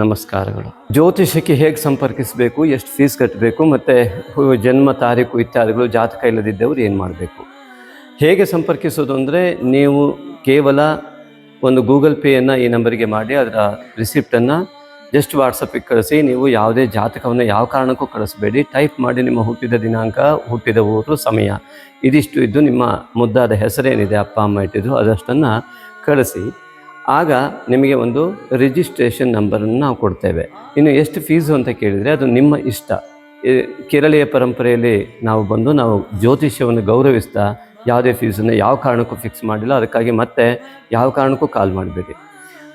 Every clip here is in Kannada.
ನಮಸ್ಕಾರಗಳು. ಜ್ಯೋತಿಷಕ್ಕೆ ಹೇಗೆ ಸಂಪರ್ಕಿಸಬೇಕು, ಎಷ್ಟು ಫೀಸ್ ಕಟ್ಟಬೇಕು ಮತ್ತು ಜನ್ಮ ತಾರೀಕು ಇತ್ಯಾದಿಗಳು, ಜಾತಕ ಇಲ್ಲದಿದ್ದವರು ಏನು ಮಾಡಬೇಕು? ಹೇಗೆ ಸಂಪರ್ಕಿಸೋದು ಅಂದರೆ, ನೀವು ಕೇವಲ ಒಂದು ಗೂಗಲ್ ಪೇಯನ್ನು ಈ ನಂಬರಿಗೆ ಮಾಡಿ, ಅದರ ರಿಸಿಪ್ಟನ್ನು ಜಸ್ಟ್ ವಾಟ್ಸಪ್ಪಿಗೆ ಕಳಿಸಿ, ನೀವು ಯಾವುದೇ ಜಾತಕವನ್ನು ಯಾವ ಕಾರಣಕ್ಕೂ ಕಳಿಸಬೇಡಿ. ಟೈಪ್ ಮಾಡಿ ನಿಮ್ಮ ಹುಟ್ಟಿದ ದಿನಾಂಕ, ಹುಟ್ಟಿದ ಊರು, ಸಮಯ. ಇದಿಷ್ಟು ಇದ್ದು ನಿಮ್ಮ ಮುದ್ದಾದ ಹೆಸರೇನಿದೆ, ಅಪ್ಪ, ಅಮ್ಮ ಇಟ್ಟಿದ್ದು ಅದಷ್ಟನ್ನು ಕಳಿಸಿ. ಆಗ ನಿಮಗೆ ಒಂದು ರಿಜಿಸ್ಟ್ರೇಷನ್ ನಂಬರನ್ನು ನಾವು ಕೊಡ್ತೇವೆ. ಇನ್ನು ಎಷ್ಟು ಫೀಸು ಅಂತ ಕೇಳಿದರೆ ಅದು ನಿಮ್ಮ ಇಷ್ಟ. ಕೇರಳೀಯ ಪರಂಪರೆಯಲ್ಲಿ ನಾವು ಬಂದು ನಾವು ಜ್ಯೋತಿಷ್ಯವನ್ನು ಗೌರವಿಸ್ತಾ ಯಾವುದೇ ಫೀಸನ್ನು ಯಾವ ಕಾರಣಕ್ಕೂ ಫಿಕ್ಸ್ ಮಾಡಿಲ್ಲ, ಅದಕ್ಕಾಗಿ ಮತ್ತೆ ಯಾವ ಕಾರಣಕ್ಕೂ ಕಾಲ್ ಮಾಡಬೇಡಿ.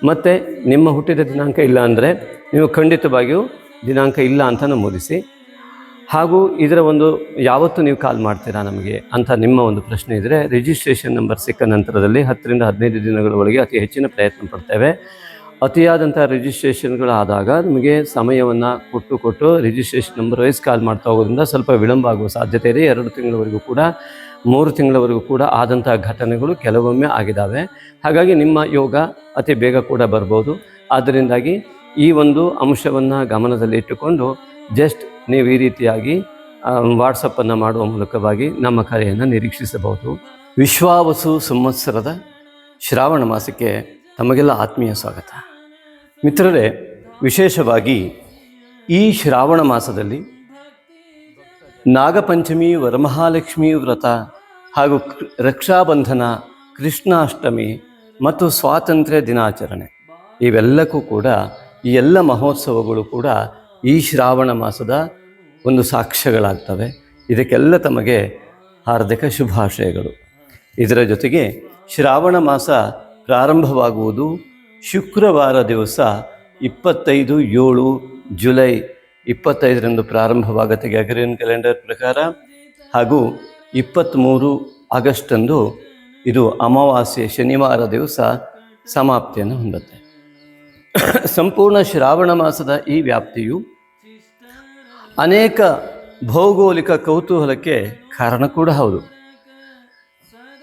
ಮತ್ತು ನಿಮ್ಮ ಹುಟ್ಟಿದ ದಿನಾಂಕ ಇಲ್ಲ ಅಂದರೆ ನೀವು ಖಂಡಿತವಾಗಿಯೂ ದಿನಾಂಕ ಇಲ್ಲ ಅಂತ ನಮೂದಿಸಿ ಹಾಗೂ ಇದರ ಒಂದು ಯಾವತ್ತು ನೀವು ಕಾಲ್ ಮಾಡ್ತೀರಾ ನಮಗೆ ಅಂತ ನಿಮ್ಮ ಒಂದು ಪ್ರಶ್ನೆ ಇದ್ದರೆ ರಿಜಿಸ್ಟ್ರೇಷನ್ ನಂಬರ್ ಸಿಕ್ಕ ನಂತರದಲ್ಲಿ ಹತ್ತರಿಂದ ಹದಿನೈದು ದಿನಗಳ ಒಳಗೆ ಅತಿ ಹೆಚ್ಚಿನ ಪ್ರಯತ್ನ ಪಡ್ತೇವೆ. ಅತಿಯಾದಂಥ ರಿಜಿಸ್ಟ್ರೇಷನ್ಗಳಾದಾಗ ನಿಮಗೆ ಸಮಯವನ್ನು ಕೊಟ್ಟು ಕೊಟ್ಟು ರಿಜಿಸ್ಟ್ರೇಷನ್ ನಂಬರ್ ವೈಸ್ ಕಾಲ್ ಮಾಡ್ತಾ ಹೋಗೋದ್ರಿಂದ ಸ್ವಲ್ಪ ವಿಳಂಬ ಆಗುವ ಸಾಧ್ಯತೆ ಇದೆ. ಎರಡು ತಿಂಗಳವರೆಗೂ ಕೂಡ, ಮೂರು ತಿಂಗಳವರೆಗೂ ಕೂಡ ಆದಂಥ ಘಟನೆಗಳು ಕೆಲವೊಮ್ಮೆ ಆಗಿದ್ದಾವೆ ಹಾಗಾಗಿ ನಿಮ್ಮ ಯೋಗ ಅತಿ ಬೇಗ ಕೂಡ ಬರ್ಬೋದು. ಆದ್ದರಿಂದಾಗಿ ಈ ಒಂದು ಅಂಶವನ್ನು ಗಮನದಲ್ಲಿ ಇಟ್ಟುಕೊಂಡು ಜಸ್ಟ್ ನೀವು ಈ ರೀತಿಯಾಗಿ ವಾಟ್ಸಪ್ಪನ್ನು ಮಾಡುವ ಮೂಲಕವಾಗಿ ನಮ್ಮ ಕರೆಯನ್ನು ನಿರೀಕ್ಷಿಸಬಹುದು. ವಿಶ್ವಾವಸು ಸಂವತ್ಸರದ ಶ್ರಾವಣ ಮಾಸಕ್ಕೆ ತಮಗೆಲ್ಲ ಆತ್ಮೀಯ ಸ್ವಾಗತ. ಮಿತ್ರರೇ, ವಿಶೇಷವಾಗಿ ಈ ಶ್ರಾವಣ ಮಾಸದಲ್ಲಿ ನಾಗಪಂಚಮಿ, ವರಮಹಾಲಕ್ಷ್ಮಿ ವ್ರತ ಹಾಗೂ ರಕ್ಷಾಬಂಧನ, ಕೃಷ್ಣಾಷ್ಟಮಿ ಮತ್ತು ಸ್ವಾತಂತ್ರ್ಯ ದಿನಾಚರಣೆ ಇವೆಲ್ಲಕ್ಕೂ ಕೂಡ ಈ ಎಲ್ಲ ಮಹೋತ್ಸವಗಳು ಕೂಡ ಈ ಶ್ರಾವಣ ಮಾಸದ ಒಂದು ಸಾಕ್ಷ್ಯಗಳಾಗ್ತವೆ. ಇದಕ್ಕೆಲ್ಲ ತಮಗೆ ಹಾರ್ದಿಕ ಶುಭಾಶಯಗಳು. ಇದರ ಜೊತೆಗೆ ಶ್ರಾವಣ ಮಾಸ ಪ್ರಾರಂಭವಾಗುವುದು ಶುಕ್ರವಾರ ದಿವಸ ಇಪ್ಪತ್ತೈದು ಏಳು ಜುಲೈ ಇಪ್ಪತ್ತೈದರಂದು ಪ್ರಾರಂಭವಾಗುತ್ತೆ. ಗ್ಯಾಗರಿಯನ್ ಕ್ಯಾಲೆಂಡರ್ ಪ್ರಕಾರ ಹಾಗೂ ಇಪ್ಪತ್ತ್ಮೂರು ಆಗಸ್ಟಂದು ಇದು ಅಮಾವಾಸ್ಯೆ ಶನಿವಾರ ದಿವಸ ಸಮಾಪ್ತಿಯನ್ನು ಹೊಂದುತ್ತೆ. ಸಂಪೂರ್ಣ ಶ್ರಾವಣ ಮಾಸದ ಈ ವ್ಯಾಪ್ತಿಯು ಅನೇಕ ಭೌಗೋಳಿಕ ಕೌತೂಹಲಕ್ಕೆ ಕಾರಣ ಕೂಡ ಹೌದು.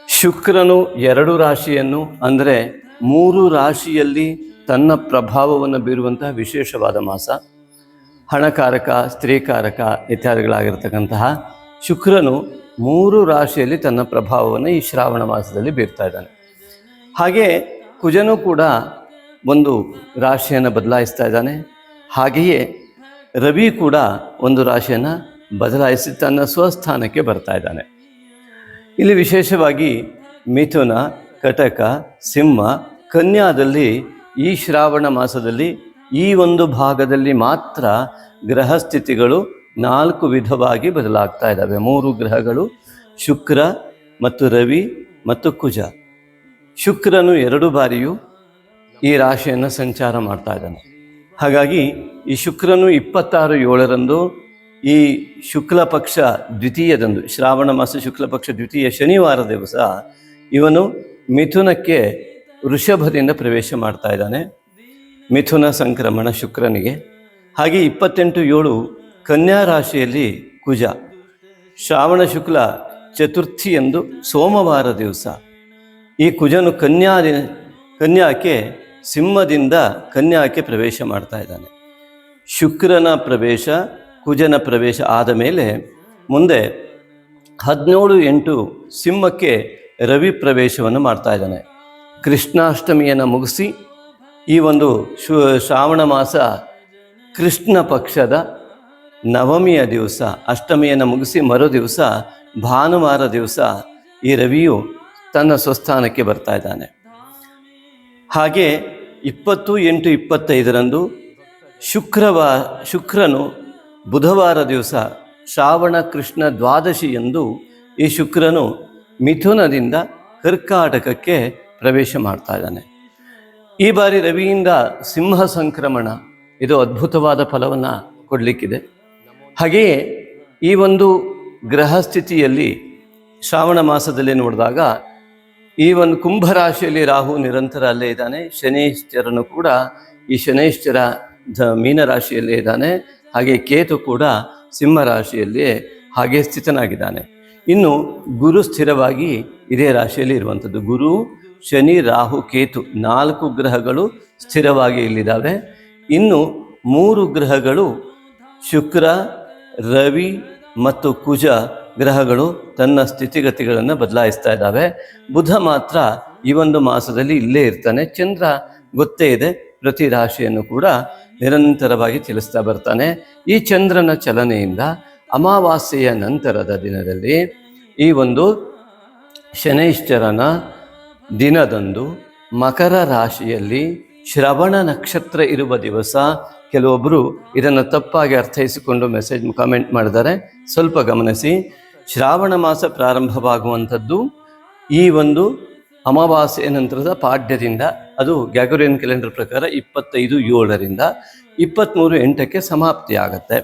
ಶುಕ್ರನು ಎರಡು ರಾಶಿಯನ್ನು, ಅಂದರೆ ಮೂರು ರಾಶಿಯಲ್ಲಿ ತನ್ನ ಪ್ರಭಾವವನ್ನು ಬೀರುವಂತಹ ವಿಶೇಷವಾದ ಮಾಸ. ಹಣಕಾರಕ, ಸ್ತ್ರೀಕಾರಕ ಇತ್ಯಾದಿಗಳಾಗಿರ್ತಕ್ಕಂತಹ ಶುಕ್ರನು ಮೂರು ರಾಶಿಯಲ್ಲಿ ತನ್ನ ಪ್ರಭಾವವನ್ನು ಈ ಶ್ರಾವಣ ಮಾಸದಲ್ಲಿ ಬೀರ್ತಾ ಇದ್ದಾನೆ. ಹಾಗೆ ಕುಜನು ಕೂಡ ಒಂದು ರಾಶಿಯನ್ನು ಬದಲಾಯಿಸ್ತಾ ಇದ್ದಾನೆ. ಹಾಗೆಯೇ ರವಿ ಕೂಡ ಒಂದು ರಾಶಿಯನ್ನು ಬದಲಾಯಿಸಿ ತನ್ನ ಸ್ವಸ್ಥಾನಕ್ಕೆ ಬರ್ತಾ ಇದ್ದಾನೆ. ಇಲ್ಲಿ ವಿಶೇಷವಾಗಿ ಮಿಥುನ, ಕಟಕ, ಸಿಂಹ, ಕನ್ಯಾದಲ್ಲಿ ಈ ಶ್ರಾವಣ ಮಾಸದಲ್ಲಿ ಈ ಒಂದು ಭಾಗದಲ್ಲಿ ಮಾತ್ರ ಗ್ರಹ ಸ್ಥಿತಿಗಳು ನಾಲ್ಕು ವಿಧವಾಗಿ ಬದಲಾಗ್ತಾ ಇದ್ದಾವೆ. ಮೂರು ಗ್ರಹಗಳು ಶುಕ್ರ ಮತ್ತು ರವಿ ಮತ್ತು ಕುಜ. ಶುಕ್ರನು ಎರಡು ಬಾರಿಯೂ ಈ ರಾಶಿಯನ್ನು ಸಂಚಾರ ಮಾಡ್ತಾ ಇದ್ದಾನೆ. ಹಾಗಾಗಿ ಈ ಶುಕ್ರನು ಇಪ್ಪತ್ತಾರು ಏಳರಂದು ಈ ಶುಕ್ಲ ಪಕ್ಷ ದ್ವಿತೀಯದಂದು, ಶ್ರಾವಣ ಮಾಸ ಶುಕ್ಲ ಪಕ್ಷ ದ್ವಿತೀಯ ಶನಿವಾರ ದಿವಸ ಇವನು ಮಿಥುನಕ್ಕೆ ವೃಷಭದಿಂದ ಪ್ರವೇಶ ಮಾಡ್ತಾ ಇದ್ದಾನೆ. ಮಿಥುನ ಸಂಕ್ರಮಣ ಶುಕ್ರನಿಗೆ. ಹಾಗೆ ಇಪ್ಪತ್ತೆಂಟು ಏಳು ಕನ್ಯಾ ರಾಶಿಯಲ್ಲಿ ಕುಜ. ಶ್ರಾವಣ ಶುಕ್ಲ ಚತುರ್ಥಿಯಂದು ಸೋಮವಾರ ದಿವಸ ಈ ಕುಜನು ಕನ್ಯಾ ಕನ್ಯಾಕ್ಕೆ ಸಿಂಹದಿಂದ ಕನ್ಯಾಕ್ಕೆ ಪ್ರವೇಶ ಮಾಡ್ತಾ ಇದ್ದಾನೆ. ಶುಕ್ರನ ಪ್ರವೇಶ, ಕುಜನ ಪ್ರವೇಶ ಆದ ಮೇಲೆ ಮುಂದೆ ಹದಿನೇಳು ಎಂಟು ಸಿಂಹಕ್ಕೆ ರವಿ ಪ್ರವೇಶವನ್ನು ಮಾಡ್ತಾ ಇದ್ದಾನೆ. ಕೃಷ್ಣಾಷ್ಟಮಿಯನ್ನು ಮುಗಿಸಿ ಈ ಒಂದು ಶು, ಶ್ರಾವಣ ಮಾಸ ಕೃಷ್ಣ ಪಕ್ಷದ ನವಮಿಯ ದಿವಸ, ಅಷ್ಟಮಿಯನ್ನು ಮುಗಿಸಿ ಮರು ದಿವಸ ಭಾನುವಾರ ದಿವಸ ಈ ರವಿಯು ತನ್ನ ಸ್ವಸ್ಥಾನಕ್ಕೆ ಬರ್ತಾ ಇದ್ದಾನೆ. ಹಾಗೆ ಇಪ್ಪತ್ತು ಎಂಟು ಇಪ್ಪತ್ತೈದರಂದು ಶುಕ್ರವಾ, ಶುಕ್ರನು ಬುಧವಾರ ದಿವಸ ಶ್ರಾವಣ ಕೃಷ್ಣ ದ್ವಾದಶಿ ಎಂದು ಈ ಶುಕ್ರನು ಮಿಥುನದಿಂದ ಕರ್ಕಾಟಕಕ್ಕೆ ಪ್ರವೇಶ ಮಾಡ್ತಾ ಇದ್ದಾನೆ. ಈ ಬಾರಿ ರವಿಯಿಂದ ಸಿಂಹ ಸಂಕ್ರಮಣ, ಇದು ಅದ್ಭುತವಾದ ಫಲವನ್ನು ಕೊಡಲಿಕ್ಕಿದೆ. ಹಾಗೆಯೇ ಈ ಒಂದು ಗ್ರಹ ಸ್ಥಿತಿಯಲ್ಲಿ ಶ್ರಾವಣ ಮಾಸದಲ್ಲಿ ನೋಡಿದಾಗ ಈ ಒಂದು ಕುಂಭ ರಾಶಿಯಲ್ಲಿ ರಾಹು ನಿರಂತರ ಅಲ್ಲೇ ಇದ್ದಾನೆ. ಶನೈಶ್ಚರನು ಕೂಡ ಈ ಶನೈಶ್ಚರ ಧ ಮೀನ ರಾಶಿಯಲ್ಲೇ ಇದ್ದಾನೆ. ಹಾಗೆ ಕೇತು ಕೂಡ ಸಿಂಹ ರಾಶಿಯಲ್ಲಿ ಹಾಗೆ ಸ್ಥಿತನಾಗಿದ್ದಾನೆ. ಇನ್ನು ಗುರು ಸ್ಥಿರವಾಗಿ ಇದೇ ರಾಶಿಯಲ್ಲಿ ಇರುವಂಥದ್ದು. ಗುರು, ಶನಿ, ರಾಹು, ಕೇತು ನಾಲ್ಕು ಗ್ರಹಗಳು ಸ್ಥಿರವಾಗಿ ಇಲ್ಲಿದ್ದಾವೆ. ಇನ್ನು ಮೂರು ಗ್ರಹಗಳು ಶುಕ್ರ, ರವಿ ಮತ್ತು ಕುಜ ಗ್ರಹಗಳು ತನ್ನ ಸ್ಥಿತಿಗತಿಗಳನ್ನು ಬದಲಾಯಿಸ್ತಾ ಇದ್ದಾವೆ. ಬುಧ ಮಾತ್ರ ಈ ಒಂದು ಮಾಸದಲ್ಲಿ ಇಲ್ಲೇ ಇರ್ತಾನೆ. ಚಂದ್ರ ಗೊತ್ತೇ ಇದೆ, ಪ್ರತಿ ರಾಶಿಯನ್ನು ಕೂಡ ನಿರಂತರವಾಗಿ ಚಲಿಸ್ತಾ ಬರ್ತಾನೆ. ಈ ಚಂದ್ರನ ಚಲನೆಯಿಂದ ಅಮಾವಾಸ್ಯೆಯ ನಂತರದ ದಿನದಲ್ಲಿ ಈ ಒಂದು ಶನೈಶ್ಚರನ ದಿನದಂದು ಮಕರ ರಾಶಿಯಲ್ಲಿ ಶ್ರವಣ ನಕ್ಷತ್ರ ಇರುವ ದಿವಸ ಕೆಲವೊಬ್ಬರು ಇದನ್ನು ತಪ್ಪಾಗಿ ಅರ್ಥೈಸಿಕೊಂಡು ಮೆಸೇಜ್ ಕಾಮೆಂಟ್ ಮಾಡಿದ್ದಾರೆ. ಸ್ವಲ್ಪ ಗಮನಿಸಿ. ಶ್ರಾವಣ ಮಾಸ ಪ್ರಾರಂಭವಾಗುವಂಥದ್ದು ಈ ಒಂದು ಅಮಾವಾಸ್ಯೆ ನಂತರದ ಪಾಡ್ಯದಿಂದ ಅದು ಗ್ಯಾಗೋರಿಯನ್ ಕ್ಯಾಲೆಂಡರ್ ಪ್ರಕಾರ ಇಪ್ಪತ್ತೈದು ಏಳರಿಂದ ಇಪ್ಪತ್ತ್ಮೂರು ಎಂಟಕ್ಕೆ ಸಮಾಪ್ತಿ ಆಗುತ್ತೆ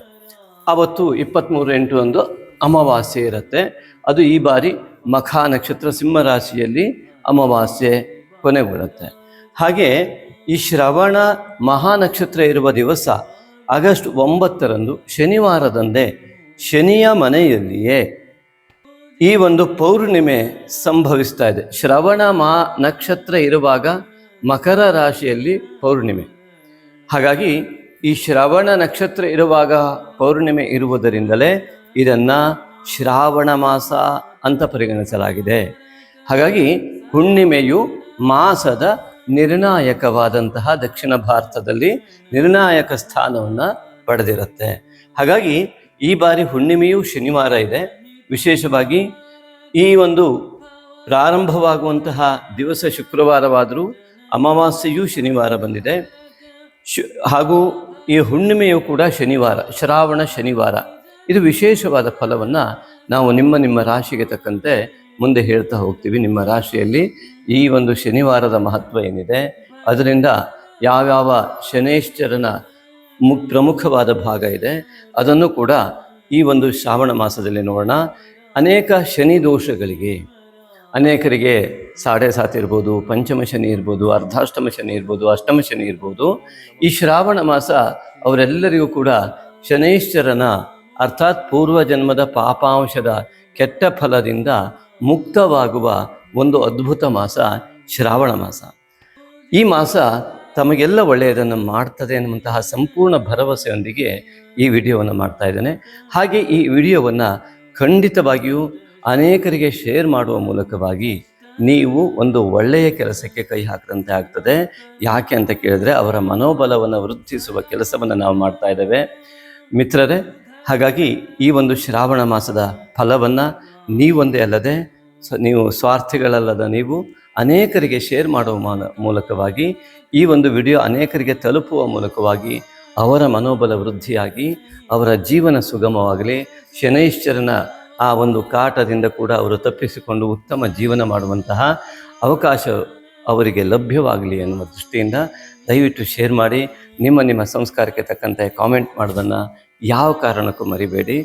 ಅವತ್ತು ಇಪ್ಪತ್ತ್ಮೂರು ಎಂಟು ಒಂದು ಅಮಾವಾಸ್ಯೆ ಇರುತ್ತೆ. ಅದು ಈ ಬಾರಿ ಮಖ ನಕ್ಷತ್ರ ಸಿಂಹರಾಶಿಯಲ್ಲಿ ಅಮಾವಾಸ್ಯೆ ಕೊನೆಗೊಳ್ಳುತ್ತೆ ಹಾಗೆ ಈ ಶ್ರವಣ ಮಹಾ ನಕ್ಷತ್ರ ಇರುವ ದಿವಸ ಆಗಸ್ಟ್ ಒಂಬತ್ತರಂದು ಶನಿವಾರದಂದೇ ಶನಿಯ ಮನೆಯಲ್ಲಿಯೇ ಈ ಒಂದು ಪೌರ್ಣಿಮೆ ಸಂಭವಿಸ್ತಾ ಇದೆ. ಶ್ರವಣ ಮಾ ನಕ್ಷತ್ರ ಇರುವಾಗ ಮಕರ ರಾಶಿಯಲ್ಲಿ ಪೌರ್ಣಿಮೆ. ಹಾಗಾಗಿ ಈ ಶ್ರವಣ ನಕ್ಷತ್ರ ಇರುವಾಗ ಪೌರ್ಣಿಮೆ ಇರುವುದರಿಂದಲೇ ಇದನ್ನು ಶ್ರಾವಣ ಮಾಸ ಅಂತ ಪರಿಗಣಿಸಲಾಗಿದೆ. ಹಾಗಾಗಿ ಹುಣ್ಣಿಮೆಯು ಮಾಸದ ನಿರ್ಣಾಯಕವಾದಂತಹ ದಕ್ಷಿಣ ಭಾರತದಲ್ಲಿ ನಿರ್ಣಾಯಕ ಸ್ಥಾನವನ್ನು ಪಡೆದಿರುತ್ತೆ. ಹಾಗಾಗಿ ಈ ಬಾರಿ ಹುಣ್ಣಿಮೆಯು ಶನಿವಾರ ಇದೆ. ವಿಶೇಷವಾಗಿ ಈ ಒಂದು ಪ್ರಾರಂಭವಾಗುವಂತಹ ದಿವಸ ಶುಕ್ರವಾರವಾದರೂ ಅಮಾವಾಸ್ಯೆಯೂ ಶನಿವಾರ ಬಂದಿದೆ. ಶು, ಹಾಗೂ ಈ ಹುಣ್ಣಿಮೆಯು ಕೂಡ ಶನಿವಾರ, ಶ್ರಾವಣ ಶನಿವಾರ. ಇದು ವಿಶೇಷವಾದ ಫಲವನ್ನು ನಾವು ನಿಮ್ಮ ನಿಮ್ಮ ರಾಶಿಗೆ ತಕ್ಕಂತೆ ಮುಂದೆ ಹೇಳ್ತಾ ಹೋಗ್ತೀವಿ. ನಿಮ್ಮ ರಾಶಿಯಲ್ಲಿ ಈ ಒಂದು ಶನಿವಾರದ ಮಹತ್ವ ಏನಿದೆ? ಅದರಿಂದ ಯಾವ್ಯಾವ ಶನೇಶ್ವರನ ಮು, ಪ್ರಮುಖವಾದ ಭಾಗ ಇದೆ. ಅದನ್ನು ಕೂಡ ಈ ಒಂದು ಶ್ರಾವಣ ಮಾಸದಲ್ಲಿ ನೋಡೋಣ. ಅನೇಕ ಶನಿ ದೋಷಗಳಿಗೆ ಅನೇಕರಿಗೆ ಸಾಡೆ ಸಾತ್ ಇರ್ಬೋದು, ಪಂಚಮ ಶನಿ ಇರ್ಬೋದು, ಅರ್ಧಾಷ್ಟಮ ಶನಿ ಇರ್ಬೋದು, ಅಷ್ಟಮ ಶನಿ ಇರ್ಬೋದು. ಈ ಶ್ರಾವಣ ಮಾಸ ಅವರೆಲ್ಲರಿಗೂ ಕೂಡ ಶನೈಶ್ವರನ ಅರ್ಥಾತ್ ಪೂರ್ವ ಜನ್ಮದ ಪಾಪಾಂಶದ ಕೆಟ್ಟ ಫಲದಿಂದ ಮುಕ್ತವಾಗುವ ಒಂದು ಅದ್ಭುತ ಮಾಸ ಶ್ರಾವಣ ಮಾಸ. ಈ ಮಾಸ ತಮಗೆಲ್ಲ ಒಳ್ಳೆಯದನ್ನು ಮಾಡ್ತದೆ ಅನ್ನುವಂತಹ ಸಂಪೂರ್ಣ ಭರವಸೆಯೊಂದಿಗೆ ಈ ವಿಡಿಯೋವನ್ನು ಮಾಡ್ತಾ ಇದ್ದೇನೆ. ಹಾಗೆ ಈ ವಿಡಿಯೋವನ್ನು ಖಂಡಿತವಾಗಿಯೂ ಅನೇಕರಿಗೆ ಶೇರ್ ಮಾಡುವ ಮೂಲಕವಾಗಿ ನೀವು ಒಂದು ಒಳ್ಳೆಯ ಕೆಲಸಕ್ಕೆ ಕೈ ಹಾಕಿದಂತೆ ಆಗ್ತದೆ. ಯಾಕೆ ಅಂತ ಕೇಳಿದ್ರೆ ಅವರ ಮನೋಬಲವನ್ನು ವೃದ್ಧಿಸುವ ಕೆಲಸವನ್ನು ನಾವು ಮಾಡ್ತಾ ಇದ್ದೇವೆ. ಮಿತ್ರರೇ, ಹಾಗಾಗಿ ಈ ಒಂದು ಶ್ರಾವಣ ಮಾಸದ ಫಲವನ್ನು ನೀವೊಂದೇ ಅಲ್ಲದೆ ನೀವು ಸ್ವಾರ್ಥಿಗಳಲ್ಲದ ನೀವು ಅನೇಕರಿಗೆ ಶೇರ್ ಮಾಡುವ ಮೂಲಕವಾಗಿ, ಈ ಒಂದು ವಿಡಿಯೋ ಅನೇಕರಿಗೆ ತಲುಪುವ ಮೂಲಕವಾಗಿ ಅವರ ಮನೋಬಲ ವೃದ್ಧಿಯಾಗಿ, ಅವರ ಜೀವನ ಸುಗಮವಾಗಲಿ, ಶನೈಶ್ಚರನ ಆ ಒಂದು ಕಾಟದಿಂದ ಕೂಡ ಅವರು ತಪ್ಪಿಸಿಕೊಂಡು ಉತ್ತಮ ಜೀವನ ಮಾಡುವಂತಹ ಅವಕಾಶ ಅವರಿಗೆ ಲಭ್ಯವಾಗಲಿ ಎನ್ನುವ ದೃಷ್ಟಿಯಿಂದ ದಯವಿಟ್ಟು ಶೇರ್ ಮಾಡಿ, ನಿಮ್ಮ ನಿಮ್ಮ ಸಂಸ್ಕಾರಕ್ಕೆ ತಕ್ಕಂತೆ ಕಾಮೆಂಟ್ ಮಾಡೋದನ್ನು ಯಾವ ಕಾರಣಕ್ಕೂ ಮರಿಬೇಡಿ.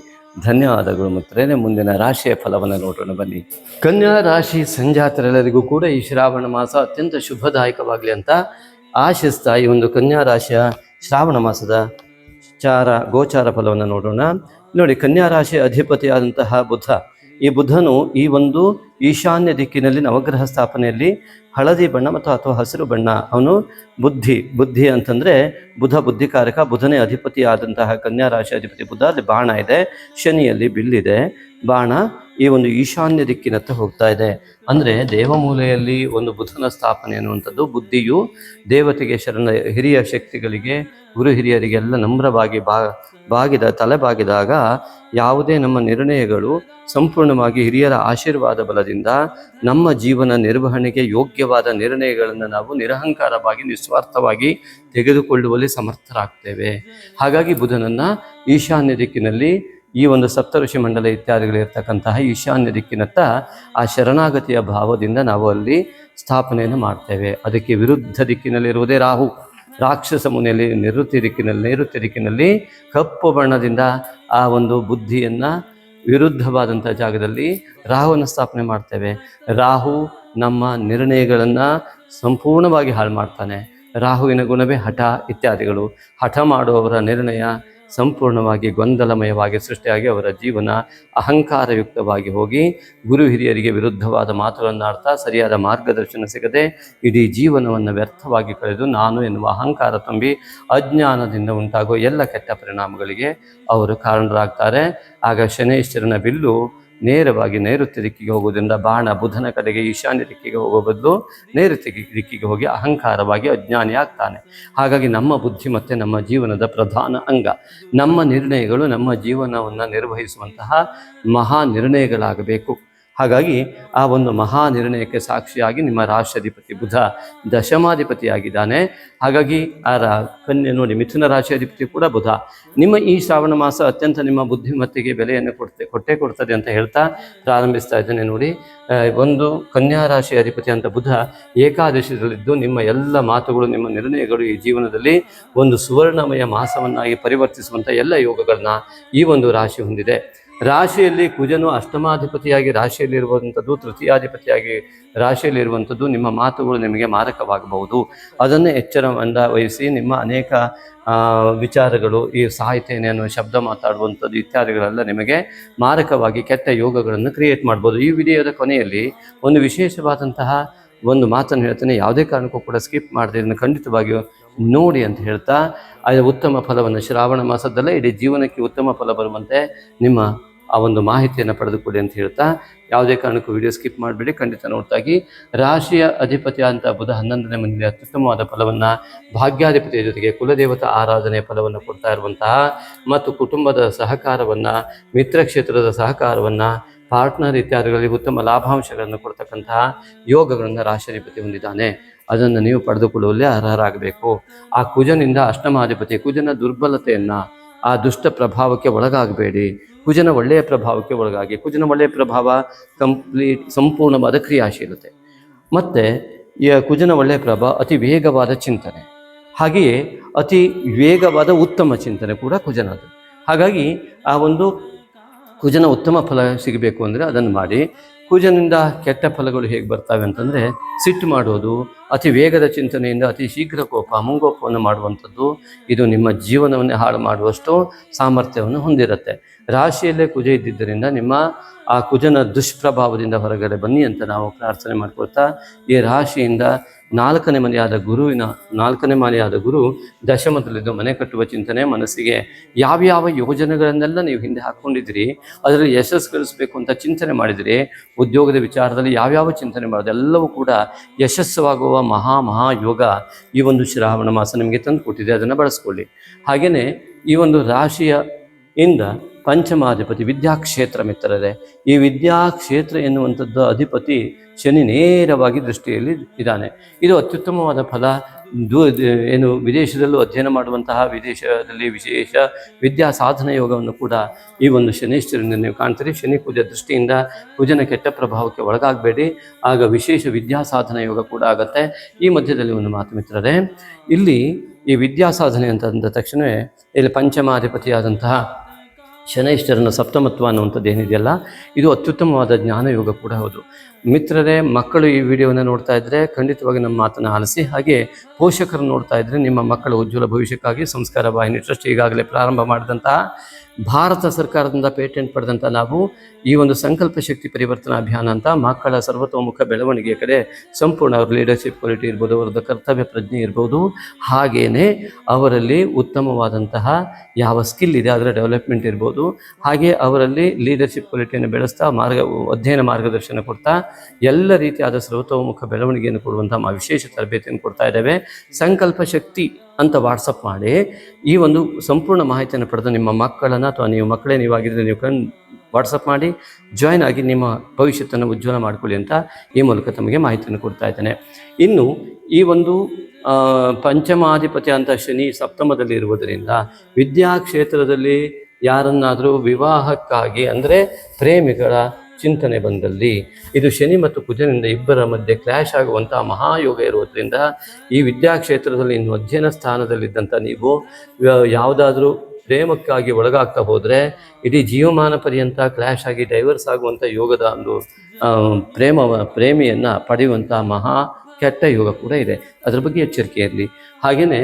ಧನ್ಯವಾದಗಳು ಮಿತ್ರರೇ. ಮುಂದಿನ ರಾಶಿಯ ಫಲವನ್ನು ನೋಡೋಣ. ಬನ್ನಿ. ಕನ್ಯಾ ರಾಶಿ ಸಂಜಾತರೆಲ್ಲರಿಗೂ ಕೂಡ ಈ ಶ್ರಾವಣ ಮಾಸ ಅತ್ಯಂತ ಶುಭದಾಯಕವಾಗಲಿ ಅಂತ ಆಶಿಸ್ತಾ ಈ ಒಂದು ಕನ್ಯಾ ರಾಶಿಯ ಶ್ರಾವಣ ಮಾಸದ ಚಾರ, ಗೋಚಾರ ಫಲವನ್ನು ನೋಡೋಣ. ನೋಡಿ, ಕನ್ಯಾ ರಾಶಿಯ ಅಧಿಪತಿಯಾದಂತಹ ಬುಧ ಈ ಬುಧನು ಈ ಒಂದು ಈಶಾನ್ಯ ದಿಕ್ಕಿನಲ್ಲಿ ನವಗ್ರಹ ಸ್ಥಾಪನೆಯಲ್ಲಿ ಹಳದಿ ಬಣ್ಣ ಮತ್ತು ಅಥವಾ ಹಸಿರು ಬಣ್ಣ. ಅವನು ಬುದ್ಧಿ. ಬುದ್ಧಿ ಅಂತಂದರೆ ಬುಧ ಬುದ್ಧಿಕಾರಕ, ಬುಧನೇ ಅಧಿಪತಿ ಆದಂತಹ ಕನ್ಯಾ ರಾಶಿ ಅಧಿಪತಿ ಬುಧ. ಅಲ್ಲಿ ಬಾಣ ಇದೆ, ಶನಿಯಲ್ಲಿ ಬಿಲ್ಲಿದೆ. ಬಾಣ ಈ ಒಂದು ಈಶಾನ್ಯ ದಿಕ್ಕಿನತ್ತ ಹೋಗ್ತಾ ಇದೆ. ಅಂದರೆ ದೇವಮೂಲೆಯಲ್ಲಿ ಒಂದು ಬುಧನ ಸ್ಥಾಪನೆ ಅನ್ನುವಂಥದ್ದು ಬುದ್ಧಿಯು ದೇವತೆಗೆ ಶರಣ ಹಿರಿಯ ಶಕ್ತಿಗಳಿಗೆ, ಗುರು ಹಿರಿಯರಿಗೆಲ್ಲ ನಮ್ರವಾಗಿ ಬಾ, ಬಾಗಿದ ತಲೆ ಬಾಗಿದಾಗ ಯಾವುದೇ ನಮ್ಮ ನಿರ್ಣಯಗಳು ಸಂಪೂರ್ಣವಾಗಿ ಹಿರಿಯರ ಆಶೀರ್ವಾದ ಬಲದಿಂದ ನಮ್ಮ ಜೀವನ ನಿರ್ವಹಣೆಗೆ ಯೋಗ್ಯವಾದ ನಿರ್ಣಯಗಳನ್ನು ನಾವು ನಿರಹಂಕಾರವಾಗಿ, ನಿಸ್ವಾರ್ಥವಾಗಿ ತೆಗೆದುಕೊಳ್ಳುವಲ್ಲಿ ಸಮರ್ಥರಾಗ್ತೇವೆ. ಹಾಗಾಗಿ ಬುಧನನ್ನು ಈಶಾನ್ಯ ದಿಕ್ಕಿನಲ್ಲಿ ಈ ಒಂದು ಸಪ್ತಋಷಿ ಮಂಡಲ ಇತ್ಯಾದಿಗಳಿರ್ತಕ್ಕಂತಹ ಈಶಾನ್ಯ ದಿಕ್ಕಿನತ್ತ ಆ ಶರಣಾಗತಿಯ ಭಾವದಿಂದ ನಾವು ಅಲ್ಲಿ ಸ್ಥಾಪನೆಯನ್ನು ಮಾಡ್ತೇವೆ. ಅದಕ್ಕೆ ವಿರುದ್ಧ ದಿಕ್ಕಿನಲ್ಲಿರುವುದೇ ರಾಹು. ರಾಕ್ಷಸ ಮುನೆಯಲ್ಲಿ ನಿವೃತ್ತಿ ದಿಕ್ಕಿನಲ್ಲಿ ನೈಋತ್ಯ ದಿಕ್ಕಿನಲ್ಲಿ ಕಪ್ಪು ಬಣ್ಣದಿಂದ ಆ ಒಂದು ಬುದ್ಧಿಯನ್ನು ವಿರುದ್ಧವಾದಂಥ ಜಾಗದಲ್ಲಿ ರಾಹುವನ್ನು ಸ್ಥಾಪನೆ ಮಾಡ್ತೇವೆ. ರಾಹು ನಮ್ಮ ನಿರ್ಣಯಗಳನ್ನು ಸಂಪೂರ್ಣವಾಗಿ ಹಾಳು ಮಾಡ್ತಾನೆ. ರಾಹುವಿನ ಗುಣವೇ ಹಠ ಇತ್ಯಾದಿಗಳು. ಹಠ ಮಾಡುವವರ ನಿರ್ಣಯ ಸಂಪೂರ್ಣವಾಗಿ ಗೊಂದಲಮಯವಾಗಿ ಸೃಷ್ಟಿಯಾಗಿ ಅವರ ಜೀವನ ಅಹಂಕಾರಯುಕ್ತವಾಗಿ ಹೋಗಿ ಗುರು ಹಿರಿಯರಿಗೆ ವಿರುದ್ಧವಾದ ಮಾತುಗಳನ್ನು ಆಡ್ತಾ ಸರಿಯಾದ ಮಾರ್ಗದರ್ಶನ ಸಿಗದೆ ಇಡೀ ಜೀವನವನ್ನು ವ್ಯರ್ಥವಾಗಿ ಕಳೆದು ನಾನು ಎನ್ನುವ ಅಹಂಕಾರ ತುಂಬಿ ಅಜ್ಞಾನದಿಂದ ಉಂಟಾಗುವ ಎಲ್ಲ ಕೆಟ್ಟ ಪರಿಣಾಮಗಳಿಗೆ ಅವರು ಕಾರಣರಾಗ್ತಾರೆ. ಆಗ ಶನೇಶ್ವರನ ಬಿಲ್ಲು ನೇರವಾಗಿ ನೈಋತ್ಯ ದಿಕ್ಕಿಗೆ ಹೋಗುವುದರಿಂದ ಬಾಣ ಬುಧನ ಕಡೆಗೆ ಈಶಾನ್ಯ ದಿಕ್ಕಿಗೆ ಹೋಗುವ ಬದಲು ನೈಋತ್ಯ ದಿಕ್ಕಿಗೆ ಹೋಗಿ ಅಹಂಕಾರವಾಗಿ ಅಜ್ಞಾನಿ ಆಗ್ತಾನೆ. ಹಾಗಾಗಿ ನಮ್ಮ ಬುದ್ಧಿ ಮತ್ತು ನಮ್ಮ ಜೀವನದ ಪ್ರಧಾನ ಅಂಗ. ನಮ್ಮ ನಿರ್ಣಯಗಳು ನಮ್ಮ ಜೀವನವನ್ನು ನಿರ್ವಹಿಸುವಂತಹ ಮಹಾ ನಿರ್ಣಯಗಳಾಗಬೇಕು. ಹಾಗಾಗಿ ಆ ಒಂದು ಮಹಾ ನಿರ್ಣಯಕ್ಕೆ ಸಾಕ್ಷಿಯಾಗಿ ನಿಮ್ಮ ರಾಷ್ಟ್ರಾಧಿಪತಿ ಬುಧ ದಶಮಾಧಿಪತಿಯಾಗಿದ್ದಾನೆ. ಹಾಗಾಗಿ ಆ ರಾ ಕನ್ಯೆ ನೋಡಿ ಮಿಥುನ ರಾಶಿಯಾಧಿಪತಿ ಕೂಡ ಬುಧ. ನಿಮ್ಮ ಈ ಶ್ರಾವಣ ಮಾಸ ಅತ್ಯಂತ ನಿಮ್ಮ ಬುದ್ಧಿಮತ್ತೆಗೆ ಬೆಲೆಯನ್ನು ಕೊಡ್ತೆ, ಕೊಟ್ಟೆ ಕೊಡ್ತದೆ ಅಂತ ಹೇಳ್ತಾ ಪ್ರಾರಂಭಿಸ್ತಾ ಇದ್ದೇನೆ ನೋಡಿ. ಒಂದು ಕನ್ಯಾ ರಾಶಿ ಅಧಿಪತಿ ಅಂತ ಬುಧ ಏಕಾದಶಿಯಲ್ಲಿದ್ದು ನಿಮ್ಮ ಎಲ್ಲ ಮಾತುಗಳು, ನಿಮ್ಮ ನಿರ್ಣಯಗಳು ಈ ಜೀವನದಲ್ಲಿ ಒಂದು ಸುವರ್ಣಮಯ ಮಾಸವನ್ನಾಗಿ ಪರಿವರ್ತಿಸುವಂಥ ಎಲ್ಲ ಯೋಗಗಳನ್ನ ಈ ಒಂದು ರಾಶಿ ಹೊಂದಿದೆ. ರಾಶಿಯಲ್ಲಿ ಕುಜನು ಅಷ್ಟಮಾಧಿಪತಿಯಾಗಿ ರಾಶಿಯಲ್ಲಿರುವಂಥದ್ದು, ತೃತೀಯಾಧಿಪತಿಯಾಗಿ ರಾಶಿಯಲ್ಲಿರುವಂಥದ್ದು ನಿಮ್ಮ ಮಾತುಗಳು ನಿಮಗೆ ಮಾರಕವಾಗಬಹುದು. ಅದನ್ನೇ ಎಚ್ಚರವನ್ನು ವಹಿಸಿ ನಿಮ್ಮ ಅನೇಕ ವಿಚಾರಗಳು, ಈ ಸಾಹಿತ್ಯನೆ ಶಬ್ದ ಮಾತಾಡುವಂಥದ್ದು ಇತ್ಯಾದಿಗಳೆಲ್ಲ ನಿಮಗೆ ಮಾರಕವಾಗಿ ಕೆಟ್ಟ ಯೋಗಗಳನ್ನು ಕ್ರಿಯೇಟ್ ಮಾಡ್ಬೋದು. ಈ ವಿಡಿಯೋದ ಕೊನೆಯಲ್ಲಿ ಒಂದು ವಿಶೇಷವಾದಂತಹ ಒಂದು ಮಾತನ್ನು ಹೇಳ್ತೇನೆ. ಯಾವುದೇ ಕಾರಣಕ್ಕೂ ಕೂಡ ಸ್ಕಿಪ್ ಮಾಡದೆ ಇದನ್ನು ಖಂಡಿತವಾಗಿಯೂ ನೋಡಿ ಅಂತ ಹೇಳ್ತಾ, ಅದು ಉತ್ತಮ ಫಲವನ್ನು ಶ್ರಾವಣ ಮಾಸದಲ್ಲೇ ಇಡೀ ಜೀವನಕ್ಕೆ ಉತ್ತಮ ಫಲ ಬರುವಂತೆ ನಿಮ್ಮ ಆ ಒಂದು ಮಾಹಿತಿಯನ್ನು ಪಡೆದುಕೊಳ್ಳಿ ಅಂತ ಹೇಳ್ತಾ ಯಾವುದೇ ಕಾರಣಕ್ಕೂ ವಿಡಿಯೋ ಸ್ಕಿಪ್ ಮಾಡಬೇಡಿ. ಖಂಡಿತ ನೋಡ್ತಾಗಿ ರಾಶಿಯ ಅಧಿಪತಿ ಅಂತ ಬುಧ ಹನ್ನೊಂದನೇ ಮನೆಯಲ್ಲಿ ಅತ್ಯುತ್ತಮವಾದ ಫಲವನ್ನು ಭಾಗ್ಯಾಧಿಪತಿಯ ಜೊತೆಗೆ ಕುಲದೇವತಾ ಆರಾಧನೆಯ ಫಲವನ್ನು ಕೊಡ್ತಾ ಇರುವಂತಹ ಮತ್ತು ಕುಟುಂಬದ ಸಹಕಾರವನ್ನು, ಮಿತ್ರ ಕ್ಷೇತ್ರದ ಸಹಕಾರವನ್ನು, ಪಾರ್ಟ್ನರ್ ಇತ್ಯಾದಿಗಳಲ್ಲಿ ಉತ್ತಮ ಲಾಭಾಂಶಗಳನ್ನು ಕೊಡ್ತಕ್ಕಂತಹ ಯೋಗಗಳನ್ನು ರಾಷ್ಟ್ರಾಧಿಪತಿ ಹೊಂದಿದ್ದಾನೆ. ಅದನ್ನು ನೀವು ಪಡೆದುಕೊಳ್ಳುವಲ್ಲಿ ಅರ್ಹರಾಗಬೇಕು. ಆ ಕುಜನಿಂದ ಅಷ್ಟಮಾಧಿಪತಿ, ಕುಜನ ದುರ್ಬಲತೆಯನ್ನು ಆ ದುಷ್ಟ ಪ್ರಭಾವಕ್ಕೆ ಒಳಗಾಗಬೇಡಿ. ಕುಜನ ಒಳ್ಳೆಯ ಪ್ರಭಾವಕ್ಕೆ ಒಳಗಾಗಿ ಕುಜನ ಒಳ್ಳೆಯ ಪ್ರಭಾವ ಕಂಪ್ಲೀಟ್ ಸಂಪೂರ್ಣವಾದ ಕ್ರಿಯಾಶೀಲತೆ ಮತ್ತು ಕುಜನ ಒಳ್ಳೆಯ ಪ್ರಭಾವ ಅತಿ ವೇಗವಾದ ಚಿಂತನೆ. ಹಾಗೆಯೇ ಅತಿ ವೇಗವಾದ ಉತ್ತಮ ಚಿಂತನೆ ಕೂಡ ಕುಜನದು. ಹಾಗಾಗಿ ಆ ಒಂದು ಕುಜನ ಉತ್ತಮ ಫಲ ಸಿಗಬೇಕು ಅಂದರೆ ಅದನ್ನು ಮಾಡಿ. ಕುಜನಿಂದ ಕೆಟ್ಟ ಫಲಗಳು ಹೇಗೆ ಬರ್ತವೆ ಅಂತಂದರೆ ಸಿಟ್ಟು ಮಾಡೋದು ಅತಿ ವೇಗದ ಚಿಂತನೆಯಿಂದ ಅತಿ ಶೀಘ್ರ ಕೋಪ, ಮುಂಗೋಪವನ್ನು ಮಾಡುವಂಥದ್ದು ಇದು ನಿಮ್ಮ ಜೀವನವನ್ನೇ ಹಾಳು ಮಾಡುವಷ್ಟು ಸಾಮರ್ಥ್ಯವನ್ನು ಹೊಂದಿರುತ್ತೆ. ರಾಶಿಯಲ್ಲೇ ಕುಜ ಇದ್ದಿದ್ದರಿಂದ ನಿಮ್ಮ ಆ ಕುಜನ ದುಷ್ಪ್ರಭಾವದಿಂದ ಹೊರಗಡೆ ಬನ್ನಿ ಅಂತ ನಾವು ಪ್ರಾರ್ಥನೆ ಮಾಡ್ಕೊಳ್ತಾ, ಈ ರಾಶಿಯಿಂದ ನಾಲ್ಕನೇ ಮನೆಯಾದ ಗುರುವಿನ, ನಾಲ್ಕನೇ ಮನೆಯಾದ ಗುರು ದಶಮದಲ್ಲಿದ್ದು ಮನೆ ಕಟ್ಟುವ ಚಿಂತನೆ ಮನಸ್ಸಿಗೆ ಯಾವ್ಯಾವ ಯೋಜನೆಗಳನ್ನೆಲ್ಲ ನೀವು ಹಿಂದೆ ಹಾಕ್ಕೊಂಡಿದ್ದೀರಿ, ಅದರಲ್ಲಿ ಯಶಸ್ಸು ಗಳಿಸಬೇಕು ಅಂತ ಚಿಂತನೆ ಮಾಡಿದಿರಿ ಉದ್ಯೋಗದ ವಿಚಾರದಲ್ಲಿ ಯಾವ್ಯಾವ ಚಿಂತನೆ ಮಾಡೋದು, ಎಲ್ಲವೂ ಕೂಡ ಯಶಸ್ಸುವಾಗುವ ಮಹಾ ಮಹಾ ಯೋಗ ಈ ಒಂದು ಶ್ರಾವಣ ಮಾಸ ನಿಮಗೆ ತಂದು ಕೊಟ್ಟಿದೆ, ಅದನ್ನು ಬಳಸ್ಕೊಳ್ಳಿ. ಹಾಗೆಯೇ ಈ ಒಂದು ರಾಶಿಯ ಇಂದ ಪಂಚಮಾಧಿಪತಿ ವಿದ್ಯಾಕ್ಷೇತ್ರ ಮಿತ್ರರೇ, ಈ ವಿದ್ಯಾಕ್ಷೇತ್ರ ಎನ್ನುವಂಥದ್ದು ಅಧಿಪತಿ ಶನಿ ನೇರವಾಗಿ ದೃಷ್ಟಿಯಲ್ಲಿ ಇದ್ದಾನೆ. ಇದು ಅತ್ಯುತ್ತಮವಾದ ಫಲ. ದೂ ಏನು ವಿದೇಶದಲ್ಲೂ ಅಧ್ಯಯನ ಮಾಡುವಂತಹ ವಿದೇಶದಲ್ಲಿ ವಿಶೇಷ ವಿದ್ಯಾ ಸಾಧನ ಯೋಗವನ್ನು ಕೂಡ ಈ ಒಂದು ಶನೇಶ್ವರಿಂದ ನೀವು ಕಾಣ್ತೀರಿ. ಶನಿ ಪೂಜೆ ದೃಷ್ಟಿಯಿಂದ ಪೂಜನ ಕೆಟ್ಟ ಪ್ರಭಾವಕ್ಕೆ ಒಳಗಾಗಬೇಡಿ. ಆಗ ವಿಶೇಷ ವಿದ್ಯಾ ಸಾಧನ ಯೋಗ ಕೂಡ ಆಗುತ್ತೆ. ಈ ಮಧ್ಯದಲ್ಲಿ ಒಂದು ಮಾತು ಮಿತ್ರರೇ, ಇಲ್ಲಿ ಈ ವಿದ್ಯಾ ಸಾಧನೆ ಅಂತ ಅಂದ ತಕ್ಷಣವೇ ಇಲ್ಲಿ ಪಂಚಮಾಧಿಪತಿಯಾದಂತಹ ಶನೈಶ್ವರನ ಸಪ್ತಮತ್ವ ಅನ್ನುವಂಥದ್ದು ಏನಿದೆಯಲ್ಲ, ಇದು ಅತ್ಯುತ್ತಮವಾದ ಜ್ಞಾನಯೋಗ ಕೂಡ ಹೌದು. ಮಿತ್ರರೇ, ಮಕ್ಕಳು ಈ ವಿಡಿಯೋವನ್ನು ನೋಡ್ತಾ ಇದ್ದರೆ ಖಂಡಿತವಾಗಿ ನಮ್ಮ ಮಾತನ್ನು ಆಲಿಸಿ, ಹಾಗೆ ಪೋಷಕರು ನೋಡ್ತಾ ಇದ್ದರೆ ನಿಮ್ಮ ಮಕ್ಕಳ ಉಜ್ವಲ ಭವಿಷ್ಯಕ್ಕಾಗಿ ಸಂಸ್ಕಾರ ವಾಹಿನಿ ಟ್ರಸ್ಟ್ ಈಗಾಗಲೇ ಪ್ರಾರಂಭ ಮಾಡಿದಂತಹ ಭಾರತ ಸರ್ಕಾರದಿಂದ ಪೇಟೆಂಟ್ ಪಡೆದಂಥ ನಾವು ಈ ಒಂದು ಸಂಕಲ್ಪ ಶಕ್ತಿ ಪರಿವರ್ತನಾ ಅಭಿಯಾನ ಅಂತ ಮಕ್ಕಳ ಸರ್ವತೋಮುಖ ಬೆಳವಣಿಗೆಯ ಕಡೆ ಸಂಪೂರ್ಣ ಅವರ ಲೀಡರ್ಶಿಪ್ ಕ್ವಾಲಿಟಿ ಇರ್ಬೋದು, ಅವರದ್ದು ಕರ್ತವ್ಯ ಪ್ರಜ್ಞೆ ಇರ್ಬೋದು. ಹಾಗೇ ಅವರಲ್ಲಿ ಉತ್ತಮವಾದಂತಹ ಯಾವ ಸ್ಕಿಲ್ ಇದೆ ಅದರ ಡೆವಲಪ್ಮೆಂಟ್ ಇರ್ಬೋದು. ಹಾಗೆ ಅವರಲ್ಲಿ ಲೀಡರ್ಶಿಪ್ ಕ್ವಾಲಿಟಿಯನ್ನು ಬೆಳೆಸ್ತಾ ಮಾರ್ಗ, ಅಧ್ಯಯನ ಮಾರ್ಗದರ್ಶನ ಕೊಡ್ತಾ ಎಲ್ಲ ರೀತಿಯಾದ ಸರ್ವತೋಮುಖ ಬೆಳವಣಿಗೆಯನ್ನು ಕೊಡುವಂಥ ವಿಶೇಷ ತರಬೇತಿಯನ್ನು ಕೊಡ್ತಾ ಇದ್ದೇವೆ. ಸಂಕಲ್ಪ ಶಕ್ತಿ ಅಂತ ವಾಟ್ಸಪ್ ಮಾಡಿ ಈ ಒಂದು ಸಂಪೂರ್ಣ ಮಾಹಿತಿಯನ್ನು ಪಡೆದು ನಿಮ್ಮ ಮಕ್ಕಳನ್ನು ಅಥವಾ ನೀವು ಮಕ್ಕಳೇ ನೀವು ಆಗಿದ್ದರೆ ನೀವು ಕಣ್ ವಾಟ್ಸಪ್ ಮಾಡಿ ಜಾಯ್ನ್ ಆಗಿ ನಿಮ್ಮ ಭವಿಷ್ಯತನ್ನು ಉಜ್ವಲ ಮಾಡಿಕೊಳ್ಳಿ ಅಂತ ಈ ಮೂಲಕ ತಮಗೆ ಮಾಹಿತಿಯನ್ನು ಕೊಡ್ತಾ ಇದ್ದೇನೆ. ಇನ್ನು ಈ ಒಂದು ಪಂಚಮಾಧಿಪತಿ ಅಂತ ಶನಿ ಸಪ್ತಮದಲ್ಲಿ ಇರುವುದರಿಂದ ವಿದ್ಯಾ ಕ್ಷೇತ್ರದಲ್ಲಿ ಯಾರನ್ನಾದರೂ ವಿವಾಹಕ್ಕಾಗಿ ಅಂದರೆ ಪ್ರೇಮಿಗಳ ಚಿಂತನೆ ಬಂದಲ್ಲಿ ಇದು ಶನಿ ಮತ್ತು ಕುಜನಿಂದ ಇಬ್ಬರ ಮಧ್ಯೆ ಕ್ಲ್ಯಾಶ್ ಆಗುವಂತಹ ಮಹಾಯೋಗ ಇರುವುದರಿಂದ ಈ ವಿದ್ಯಾಕ್ಷೇತ್ರದಲ್ಲಿ ಇನ್ನು ಅಧ್ಯಯನ ಸ್ಥಾನದಲ್ಲಿದ್ದಂಥ ನೀವು ಯಾವುದಾದ್ರೂ ಪ್ರೇಮಕ್ಕಾಗಿ ಒಳಗಾಗ್ತಾ ಹೋದರೆ ಇಡೀ ಜೀವಮಾನ ಪರ್ಯಂತ ಕ್ಲ್ಯಾಶ್ ಆಗಿ ಡೈವರ್ಸ್ ಆಗುವಂಥ ಯೋಗದ ಒಂದು ಪ್ರೇಮ, ಪ್ರೇಮಿಯನ್ನು ಪಡೆಯುವಂಥ ಮಹಾ ಕೆಟ್ಟ ಯೋಗ ಕೂಡ ಇದೆ. ಅದ್ರ ಬಗ್ಗೆ ಎಚ್ಚರಿಕೆ ಇರಲಿ ಹಾಗೆಯೇ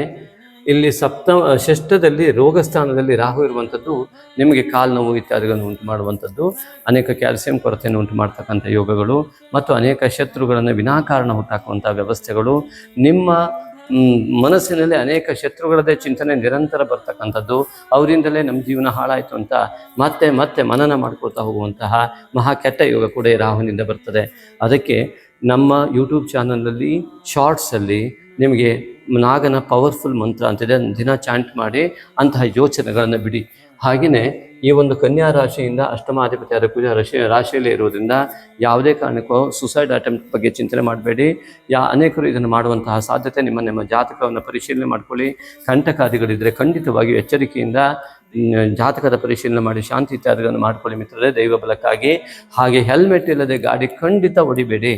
ಇಲ್ಲಿ ಸಪ್ತ ಷಷ್ಠದಲ್ಲಿ ರೋಗಸ್ಥಾನದಲ್ಲಿ ರಾಹು ಇರುವಂಥದ್ದು ನಿಮಗೆ ಕಾಲು ನೋವು ಇತ್ಯಾದಿಗಳನ್ನು ಉಂಟು ಮಾಡುವಂಥದ್ದು. ಅನೇಕ ಕ್ಯಾಲ್ಸಿಯಂ ಕೊರತೆಯನ್ನು ಉಂಟು ಮಾಡ್ತಕ್ಕಂಥ ಯೋಗಗಳು ಮತ್ತು ಅನೇಕ ಶತ್ರುಗಳನ್ನು ವಿನಾಕಾರಣ ಹುಟ್ಟಾಕುವಂಥ ವ್ಯವಸ್ಥೆಗಳು. ನಿಮ್ಮ ಮನಸ್ಸಿನಲ್ಲಿ ಅನೇಕ ಶತ್ರುಗಳದೇ ಚಿಂತನೆ ನಿರಂತರ ಬರ್ತಕ್ಕಂಥದ್ದು. ಅವರಿಂದಲೇ ನಮ್ಮ ಜೀವನ ಹಾಳಾಯಿತು ಅಂತ ಮತ್ತೆ ಮತ್ತೆ ಮನನ ಮಾಡ್ಕೊಳ್ತಾ ಹೋಗುವಂತಹ ಮಹಾ ಕೆಟ್ಟ ಯೋಗ ಕೂಡ ರಾಹುವಿನಿಂದ ಬರ್ತದೆ. ಅದಕ್ಕೆ ನಮ್ಮ ಯೂಟ್ಯೂಬ್ ಚಾನಲಲ್ಲಿ ಶಾರ್ಟ್ಸಲ್ಲಿ ನಿಮಗೆ ನಾಗನ ಪವರ್ಫುಲ್ ಮಂತ್ರ ಅಂತಿದೆ ದಿನ ಚಾಂಟ್ ಮಾಡಿ ಅಂತಹ ಯೋಚನೆಗಳನ್ನು ಬಿಡಿ. ಹಾಗೆಯೇ ಈ ಒಂದು ಕನ್ಯಾ ರಾಶಿಯಿಂದ ಅಷ್ಟಮಾಧಿಪತಿಯಾದ ಕುಜ ರಾಶಿ, ರಾಶಿಯಲ್ಲಿ ಇರುವುದರಿಂದ ಯಾವುದೇ ಕಾರಣಕ್ಕೂ ಸುಸೈಡ್ ಅಟೆಂಪ್ಟ್ ಬಗ್ಗೆ ಚಿಂತನೆ ಮಾಡಬೇಡಿ. ಯಾ, ಅನೇಕರು ಇದನ್ನು ಮಾಡುವಂತಹ ಸಾಧ್ಯತೆ ನಿಮ್ಮ ನಿಮ್ಮ ಜಾತಕವನ್ನು ಪರಿಶೀಲನೆ ಮಾಡ್ಕೊಳ್ಳಿ. ಕಂಟಕಾದಿಗಳಿದ್ದರೆ ಖಂಡಿತವಾಗಿ ಎಚ್ಚರಿಕೆಯಿಂದ ಜಾತಕದ ಪರಿಶೀಲನೆ ಮಾಡಿ, ಶಾಂತಿ ಇತ್ಯಾದಿಗಳನ್ನು ಮಾಡಿಕೊಳ್ಳಿ ಮಿತ್ರರೇ, ದೈವ ಬಲಕ್ಕಾಗಿ. ಹಾಗೆ ಹೆಲ್ಮೆಟ್ ಇಲ್ಲದೆ ಗಾಡಿ ಖಂಡಿತ ಹೊಡಿಬೇಡಿ.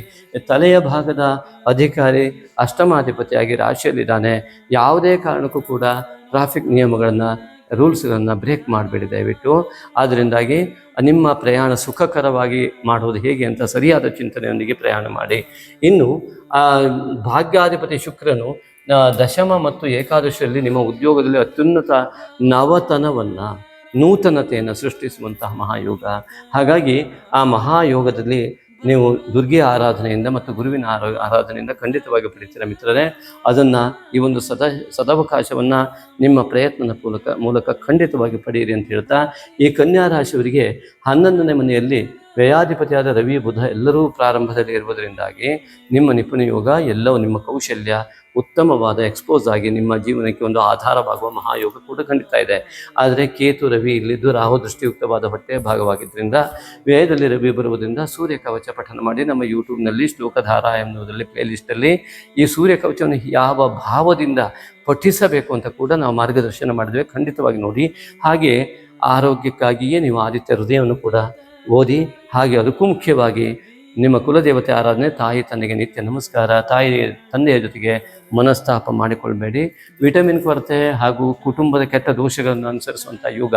ತಲೆಯ ಭಾಗದ ಅಧಿಕಾರಿ ಅಷ್ಟಮಾಧಿಪತಿಯಾಗಿ ರಾಶಿಯಲ್ಲಿದ್ದಾನೆ. ಯಾವುದೇ ಕಾರಣಕ್ಕೂ ಕೂಡ ಟ್ರಾಫಿಕ್ ನಿಯಮಗಳನ್ನು ರೂಲ್ಸ್ಗಳನ್ನು ಬ್ರೇಕ್ ಮಾಡಬೇಡಿ ದಯವಿಟ್ಟು. ಅದರಿಂದಾಗಿ ನಿಮ್ಮ ಪ್ರಯಾಣ ಸುಖಕರವಾಗಿ ಮಾಡುವುದು ಹೇಗೆ ಅಂತ ಸರಿಯಾದ ಚಿಂತನೆಯೊಂದಿಗೆ ಪ್ರಯಾಣ ಮಾಡಿ. ಇನ್ನು ಭಾಗ್ಯಾಧಿಪತಿ ಶುಕ್ರನು ದಶಮ ಮತ್ತು ಏಕಾದಶಿಯಲ್ಲಿ ನಿಮ್ಮ ಉದ್ಯೋಗದಲ್ಲಿ ಅತ್ಯುನ್ನತ ನವತನವನ್ನು, ನೂತನತೆಯನ್ನು ಸೃಷ್ಟಿಸುವಂತಹ ಮಹಾಯೋಗ. ಹಾಗಾಗಿ ಆ ಮಹಾಯೋಗದಲ್ಲಿ ನೀವು ದುರ್ಗೆ ಆರಾಧನೆಯಿಂದ ಮತ್ತು ಗುರುವಿನ ಆರೋ, ಆರಾಧನೆಯಿಂದ ಖಂಡಿತವಾಗಿ ಪಡಿತೀರ ಮಿತ್ರರೇ, ಅದನ್ನು ಈ ಒಂದು ಸದ, ಸದಾವಕಾಶವನ್ನು ನಿಮ್ಮ ಪ್ರಯತ್ನದ ಮೂಲಕ ಮೂಲಕ ಖಂಡಿತವಾಗಿ ಪಡೆಯಿರಿ ಅಂತ ಹೇಳ್ತಾ, ಈ ಕನ್ಯಾ ರಾಶಿಯವರಿಗೆ ಹನ್ನೊಂದನೇ ಮನೆಯಲ್ಲಿ ವ್ಯಯಾಧಿಪತಿಯಾದ ರವಿ ಬುಧ ಎಲ್ಲರೂ ಪ್ರಾರಂಭದಲ್ಲಿ ಇರುವುದರಿಂದಾಗಿ ನಿಮ್ಮ ನಿಪುಣ ಯೋಗ ಎಲ್ಲವೂ ನಿಮ್ಮ ಕೌಶಲ್ಯ ಉತ್ತಮವಾದ ಎಕ್ಸ್ಪೋಸ್ ಆಗಿ ನಿಮ್ಮ ಜೀವನಕ್ಕೆ ಒಂದು ಆಧಾರವಾಗುವ ಮಹಾಯೋಗ ಕೂಡ ಖಂಡಿತ ಇದೆ. ಆದರೆ ಕೇತು, ರವಿ ಇಲ್ಲಿದ್ದು ರಾಹು ದೃಷ್ಟಿಯುಕ್ತವಾದ ಹೊಟ್ಟೆಯ ಭಾಗವಾಗಿದ್ದರಿಂದ ವ್ಯಯದಲ್ಲಿ ರವಿ ಬರುವುದರಿಂದ ಸೂರ್ಯ ಕವಚ ಪಠನ ಮಾಡಿ ನಮ್ಮ ಯೂಟ್ಯೂಬ್ನಲ್ಲಿ ಶ್ಲೋಕಧಾರ ಎನ್ನುವುದರಲ್ಲಿ ಪ್ಲೇಲಿಸ್ಟಲ್ಲಿ ಈ ಸೂರ್ಯ ಕವಚವನ್ನು ಯಾವ ಭಾವದಿಂದ ಪಠಿಸಬೇಕು ಅಂತ ಕೂಡ ನಾವು ಮಾರ್ಗದರ್ಶನ ಮಾಡಿದ್ವಿ ಖಂಡಿತವಾಗಿ ನೋಡಿ. ಹಾಗೆ ಆರೋಗ್ಯಕ್ಕಾಗಿಯೇ ನೀವು ಆದಿತ್ಯ ಹೃದಯವನ್ನು ಕೂಡ ಓದಿ ಹಾಗೆ ಅದಕ್ಕೂ ಮುಖ್ಯವಾಗಿ ನಿಮ್ಮ ಕುಲದೇವತೆ ಆರಾಧನೆ, ತಾಯಿ ತಂದೆಗೆ ನಿತ್ಯ ನಮಸ್ಕಾರ, ತಾಯಿ ತಂದೆಯ ಜೊತೆಗೆ ಮನಸ್ತಾಪ ಮಾಡಿಕೊಳ್ಬೇಡಿ. ವಿಟಮಿನ್ ಕೊರತೆ ಹಾಗೂ ಕುಟುಂಬದ ಕೆಟ್ಟ ದೋಷಗಳನ್ನು ಅನುಸರಿಸುವಂಥ ಯುಗ